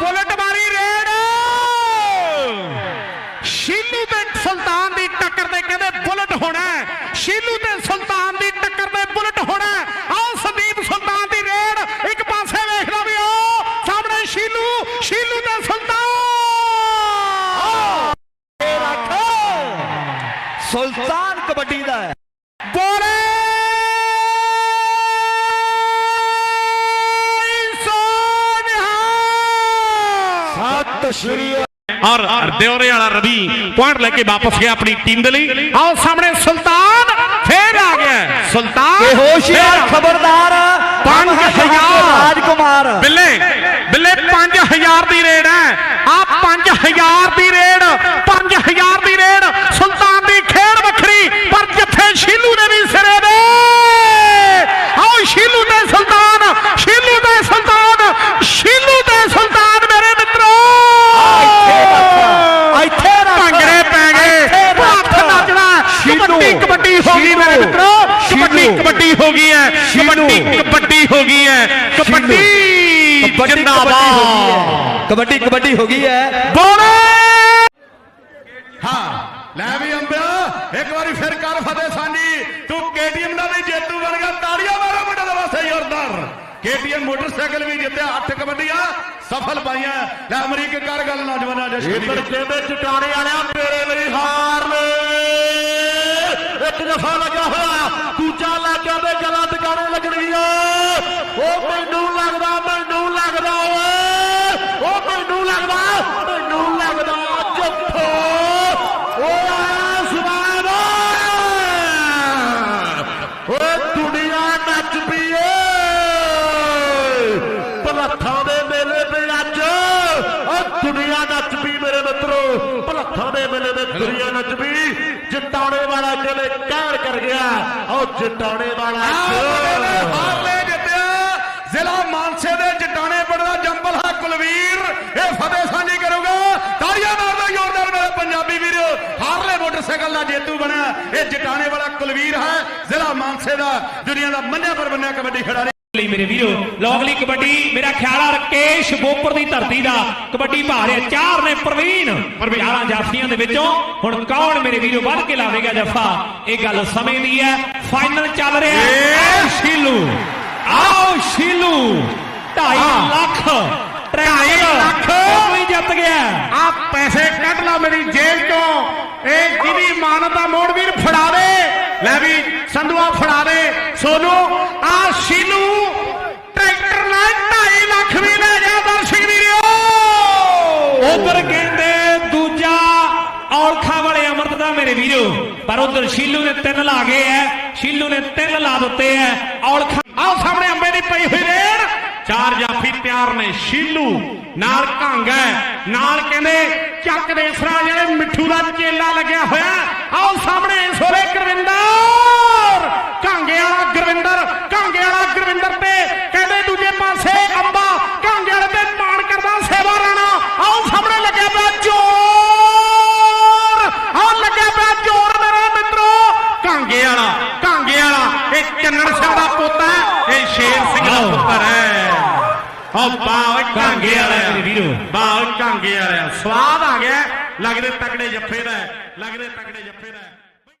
Bullet ਮਾਰੀ raid. Shilu ਤੇ ਸੁਲਤਾਨ ਦੀ ਟੱਕਰ ਤੇ ਕਹਿੰਦੇ ਬੁਲਟ ਹੋਣਾ ਸ਼ੀਲੂ ਤੇ ਸੁਲਤਾਨ ਦੀ ਟੱਕਰ ਤੇ ਬੁਲਟ ਹੋਣਾ ਆਓ ਸੰਦੀਪ ਸੁਲਤਾਨ ਦੀ ਰੇਡ। ਇੱਕ ਪਾਸੇ ਵੇਖਦਾ ਵੀ ਆਓ। ਸਾਹਮਣੇ ਸ਼ੀਲੂ ਸ਼ੀਲੂ ਤੇ ਸੁਲਤਾਨ। ਸੁਲਤਾਨ ਕਬੱਡੀ ਦਾ ਹੈ। ਔਰ ਦਿਉਰੇ ਵਾਲਾ ਰਵੀ ਪੁਆਇੰਟ ਲੈ ਕੇ ਵਾਪਸ ਗਿਆ ਆਪਣੀ ਟੀਮ ਦੇ ਲਈ। ਆਓ ਸਾਹਮਣੇ ਸੁਲਤਾਨ ਫੇਰ ਆ ਗਿਆ ਸੁਲਤਾਨ ਆ- ਖਬਰਦਾਰ ਹਜ਼ਾਰ। ਰਾਜਕੁਮਾਰ। ਬਿੱਲੇ ਬਿੱਲੇ 5000 ਦੀ ਰੇਡ ਹੈ। ਆ 5000 ਦੀ ਰੇਡ 5000 ਦੀ ਰੇਡ ਸੁਲਤਾਨ ਦੀ ਖੇਡ ਵੱਖਰੀ ਪਰ ਜਿੱਥੇ ਸ਼ੀਲੂ ਨੇ ਵੀ ਸਿਰੇ ਦੇ ਆਓ ਸ਼ੀਲੂ ਤੇ ਸੁਲਤਾਨ ਸ਼ੀਲੂ ਤੇ ਸੁਲਤਾਨ ਸ਼ੀਲੂ ਤੇ ਸੁਲਤਾਨ ਮੇਰੇ ਮਿੱਤਰੋ ਇੱਥੇ ਰੱਖ ਭੰਗੜੇ ਪੈ ਗਏ ਇੱਥੇ ਰੱਖ। ਹੱਥ ਨੱਚਣਾ ਸ਼ੀਲੂ। ਕਬੱਡੀ ਕਬੱਡੀ ਹੋ ਗਈ ਮੇਰੇ ਸ਼ੀਲੂ। ਮਿੱਤਰੋ ਕਬੱਡੀ। ਕਬੱਡੀ ਹੋ ਗਈ ਹੈ। ਕਬੱਡੀ। ਕਬੱਡੀ ਹੋ ਗਈ ਹੈ। ਕਬੱਡੀ ਜਿੰਦਾਬਾਦ। ਕਬੱਡੀ ਕਬੱਡੀ ਹੋ ਗਈ ਹੈ। ਬੋਲੇ! ਹਾਂ ਲੈ ਵੀ ਅੰਬਿਆ ਇੱਕ ਵਾਰੀ ਫਿਰ ਕਰ ਫਤਿਹ ਸਾਂਝੀ। ਤੂੰ ਕੇਟੀਐਮ ਦਾ ਵੀ ਜੇਤੂ ਬਣ ਗਿਆ ਤਾੜੀਆਂ ਮਾਰੋ ਮੁੰਡੇ ਦੇ ਵਾਸਤੇ ਜ਼ੋਰਦਾਰ। ਕੇਟੀਐਮ ਮੋਟਰਸਾਈਕਲ ਵੀ ਜਿੱਤਿਆ ਅੱਠ ਕਬੱਡੀਆਂ ਸਫਲ ਪਾਈਆਂ। ਲੈ ਅਮਰੀਕ ਕਰ ਗੱਲ ਨੌਜਵਾਨਾਂ ਜਸ਼ਨ ਇੱਧਰ ਕਹਿੰਦੇ ਚਟਾਣੇ ਵਾਲਿਆ ਤੇਰੇ ਲਈ ਹਾਰ ਲੈ ਇੱਕ ਦਫਾ ਲੱਗਾ ਹੋਇਆ ਦੂਜਾ ਲੱਗ ਗਿਆ ਤੇ ਗਲਾਂ ਟਿਕਾਣੇ ਲੱਗਣਗੀਆਂ ਉਹ ਮੈਨੂੰ ਲੱਗਦਾ ਮੈਨੂੰ ਲੱਗਦਾ ਓਏ ਉਹ ਮੈਨੂੰ ਲੱਗਦਾ ਮੈਨੂੰ ਲੱਗਦਾ ਜੱਫੋ ਓਏ ਸੁਭਾਨ ਓਏ ਦੁਨੀਆ ਨੱਚ ਪਈ ਏ ਭਲੱਥਾਂ ਦੇ ਮੇਲੇ ਤੇ ਅੱਜ ਓ ਦੁਨੀਆ ਨੱਚ ਪਈ ਮੇਰੇ ਮਿੱਤਰੋ ਭਲੱਥਾਂ ਦੇ ਮੇਲੇ ਤੇ ਦੁਨੀਆ ਨੱਚ ਪਈ ਜਟਾਣੇ ਵਾਲਾ ਚਲੇ ਕਹਿਰ ਕਰ ਗਿਆ ਓ ਜਟਾਣੇ ਵਾਲਾ ਹਾਰਲੇ ਜਿੱਤਿਆ ਜ਼ਿਲ੍ਹਾ ਮਾਨਸੇ ਦੇ ਜਟਾਣੇ ਪਿੰਡ ਦਾ ਜੰਬਲ ਹੈ ਕੁਲਵੀਰ। ਇਹ ਫਤਿਹ ਸਾਂਝੀ ਕਰੂਗਾ। ਤਾੜੀਆਂ ਮਾਰਦਾ ਜ਼ੋਰਦਾਰ ਮੇਰੇ ਪੰਜਾਬੀ ਵੀਰ ਹਾਰਲੇ ਮੋਟਰਸਾਈਕਲ ਦਾ ਜੇਤੂ ਬਣਿਆ। ਇਹ ਜਟਾਣੇ ਵਾਲਾ ਕੁਲਵੀਰ ਹੈ ਜ਼ਿਲ੍ਹਾ ਮਾਨਸੇ ਦਾ ਦੁਨੀਆ ਦਾ ਮੰਨਿਆ ਪਰਮੰਨਿਆ ਕਬੱਡੀ ਖਿਡਾਰੀ। ਲਈ ਮੇਰੇ ਵੀਰੋ ਲੋਕਲੀ ਕਬੱਡੀ ਮੇਰਾ ਖਿਆਲ ਆ ਰਕੇਸ਼ ਬੋਪਰ ਦੀ ਧਰਤੀ ਦਾ ਕਬੱਡੀ ਭਾ ਰਿਹਾ ਚਾਰ ਨੇ ਪ੍ਰਵੀਨ। ਚਾਰਾਂ ਜਾਫੀਆਂ ਦੇ ਵਿੱਚੋਂ ਹੁਣ ਕੌਣ ਮੇਰੇ ਵੀਰੋ ਵੱਧ ਕੇ ਲਾਵੇਗਾ ਜਫਾ? ਇਹ ਗੱਲ ਸਮੇਂ ਦੀ ਹੈ। ਫਾਈਨਲ ਚੱਲ ਰਿਹਾ ਹੈ। ਸ਼ੀਲੂ। ਆਓ ਸ਼ੀਲੂ। 2.5 ਲੱਖ ਢਾਈ ਲੱਖ। ਕੋਈ ਜਿੱਤ ਗਿਆ। ਆ ਪੈਸੇ ਕੱਢ ਲਾ ਮੇਰੀ ਜੇਬ ਚੋਂ। ਇਹ ਜਿਹਦੀ ਮਾਨਤਾ ਮੋੜ ਵੀਰ ਫੜਾ ਦੇ। ਲੈ ਵੀ ਸੰਧੂਆ ਫੜਾ ਦੇ। ਸੋਨੂ ਆ ਸ਼ੀਲੂ। ਮੇਰੇ ਵੀਰੋ, ਪਰ ਉਧਰ ਸ਼ੀਲੂ ਨੇ ਤਿੰਨ ਲਾ ਗਏ ਐ। ਸ਼ੀਲੂ ਨੇ ਤਿੰਨ ਲਾ ਦਿੱਤੇ ਐ। ਔਲਖਾ ਆਓ ਸਾਹਮਣੇ ਅੰਬੇ ਦੀ ਪਈ ਹੋਈ ਰੇਡ। ਚਾਰ ਜਾਫੀ ਤਿਆਰ ਨੇ ਸ਼ੀਲੂ। ਨਾਲ ਘੰਗ ਹੈ ਨਾਲ ਕਹਿੰਦੇ, ਚੱਕ ਦੇ ਸਰਾ ਜਿਹੜੇ ਮਿੱਠੂ ਦਾ ਚੇਲਾ ਲੱਗਿਆ ਹੋਇਆ। ਆਓ ਸਾਹਮਣੇ ਇਸ ਵੇਲੇ ਗੁਰਵਿੰਦਰ। ਘਾਂਗੇ ਵਾਲਾ ਗੁਰਵਿੰਦਰ ਘਾਂਗੇ ਵਾਲਾ ਗੁਰਵਿੰਦਰ ਤੇ ਕਹਿੰਦੇ ਦੂਜੇ ਪਾਸੇ ਅੰਬਾ ਘਾਂਗੇ ਵਾਲੇ ਤੇ ਮਾਣ ਕਰਦਾ ਸੇਵਾ ਰਾਣਾ ਆਓ ਸਾਹਮਣੇ ਲੱਗਿਆ ਪਿਆ ਜੋਰ ਆਓ ਲੱਗਿਆ ਪਿਆ ਜੋਰ ਮੇਰੇ ਮਿੱਤਰੋ ਘਾਂਗੇ ਵਾਲਾ ਘਾਂਗੇ ਵਾਲਾ ਇਹ ਚੰਨਣ ਸਿੰਘ ਦਾ ਪੁੱਤ ਹੈ ਇਹ ਸ਼ੇਰ ਸਿੰਘ ਦਾ ਪੁੱਤਰ ਹੈ। ਓ ਬਾਹ ਕਾਂਗੇ ਵਾਲਾ ਵੀਰੋ। ਬਾਹ ਕਾਂਗੇ ਵਾਲਾ ਸਵਾਦ ਆ ਗਿਆ। ਲੱਗਦੇ ਤਕੜੇ ਜੱਫੇ ਦਾ ਲੱਗਦੇ ਤਕੜੇ ਜੱਫੇ ਦਾ।